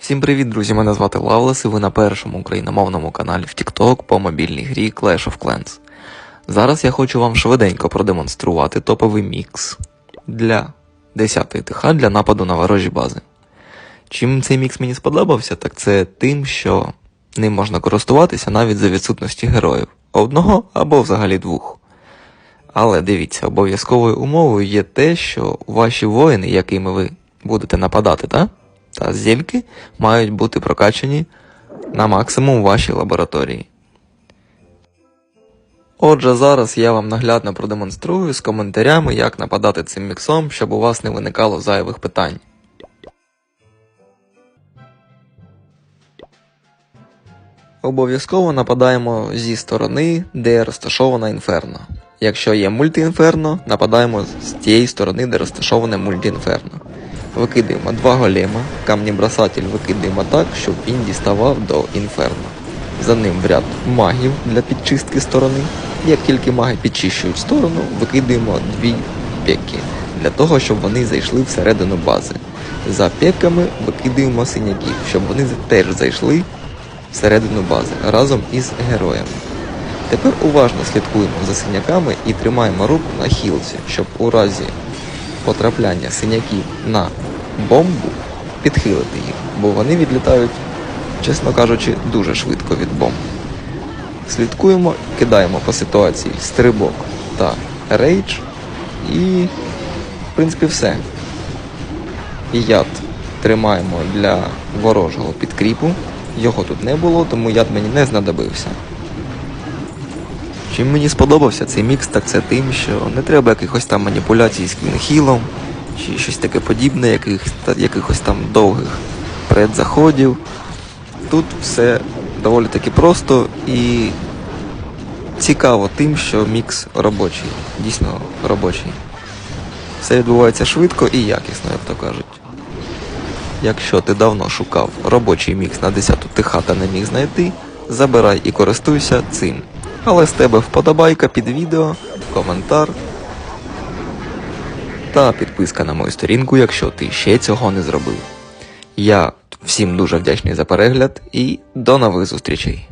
Всім привіт, друзі! Мене звати Лавлес і ви на першому україномовному каналі в TikTok по мобільній грі Clash of Clans. Зараз я хочу вам швиденько продемонструвати топовий мікс для 10-ї ТХ для нападу на ворожі бази. Чим цей мікс мені сподобався, так це тим, що ним можна користуватися навіть за відсутності героїв одного або взагалі двох. Але дивіться, обов'язковою умовою є те, що ваші воїни, якими ви будете нападати, та, та зельки мають бути прокачані на максимум у вашій лабораторії. Отже, зараз я вам наглядно продемонструю з коментарями, як нападати цим міксом, щоб у вас не виникало зайвих питань. Обов'язково нападаємо зі сторони, де розташована інферно. Якщо є мультіінферно, нападаємо з тієї сторони, де розташоване мультіінферно. Викидаємо два голема, камні-бросатель викидаємо так, щоб він діставав до інферно. За ним в ряд магів для підчистки сторони. Як тільки маги підчищують сторону, викидаємо дві пеки для того, щоб вони зайшли всередину бази. За пеками викидаємо синяків, щоб вони теж зайшли всередину бази разом із героями. Тепер уважно слідкуємо за синяками і тримаємо руку на хілці, щоб у разі потрапляння синяків на бомбу підхилити їх, бо вони відлітають, чесно кажучи, дуже швидко від бомб. Слідкуємо, кидаємо по ситуації стрибок та рейдж і, в принципі, все. Яд тримаємо для ворожого підкріпу. Його тут не було, тому яд мені не знадобився. Чим мені сподобався цей мікс, так це тим, що не треба якихось там маніпуляцій з квінхілом, чи щось таке подібне, яких, якихось там довгих предзаходів. Тут все доволі таки просто і цікаво тим, що мікс робочий, дійсно робочий. Все відбувається швидко і якісно, як то кажуть. Якщо ти давно шукав робочий мікс на 10 ТХ та не міг знайти, забирай і користуйся цим. Але з тебе вподобайка під відео, коментар та підписка на мою сторінку, якщо ти ще цього не зробив. Я всім дуже вдячний за перегляд і до нових зустрічей!